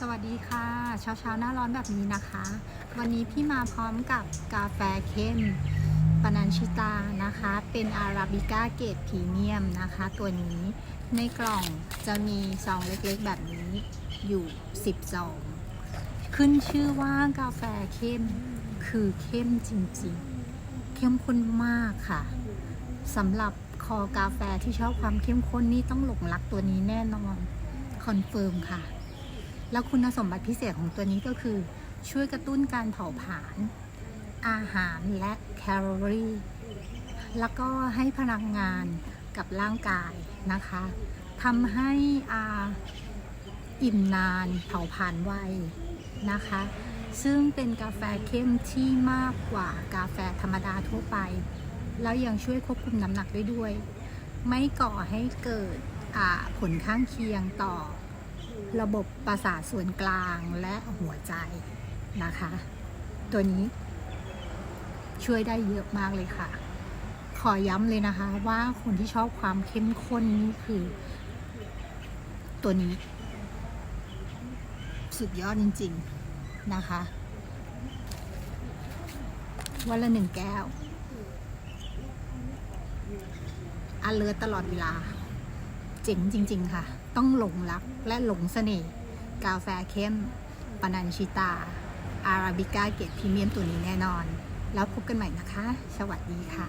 สวัสดีค่ะเช้าเช้าๆหน้าร้อนแบบนี้นะคะ วันนี้พี่มาพร้อมกับกาแฟเข้มปานันชิตานะคะ เป็นอาราบิก้าเกรดพรีเมียมนะคะ ตัวนี้ในกล่องจะมีซองเล็กๆแบบนี้อยู่10ซองขึ้นชื่อว่ากาแฟเข้มคือเข้มจริงๆ เข้มข้นมากค่ะสำหรับคอกาแฟที่ชอบความเข้มข้นนี่ต้องหลงรักตัวนี้แน่นอน คอนเฟิร์มค่ะ แล้วคุณสมบัติพิเศษของตัวนี้ก็คือ ช่วยกระตุ้นการเผาผลาญอาหารและแคลอรี่ แล้วก็ให้พลังงานกับร่างกายนะคะทำให้อาอิ่มนานเผาผลาญไวนะคะ ซึ่งเป็นกาแฟเข้มที่มากกว่ากาแฟธรรมดาทั่วไป แล้วยังช่วยควบคุมน้ำหนักได้ด้วย ไม่ก่อให้เกิดผลข้างเคียงต่อ ระบบประสาทส่วนกลางและหัวใจนะคะ ตัวนี้ช่วยได้เยอะมากเลยค่ะ ขอย้ำเลยนะคะว่าคนที่ชอบความเข้มข้นนี่คือ ตัวนี้ สุดยอดจริง ๆ นะคะ วันละหนึ่งแก้วอันเลือตลอดเวลา เจ๋งจริง ๆ ค่ะ ต้องหลงรักและหลงเสน่ห์กาแฟเข้มปานันชิตา อาราบิก้าเกตพรีเมียมตัวนี้แน่นอน แล้วพบกันใหม่นะคะ สวัสดีค่ะ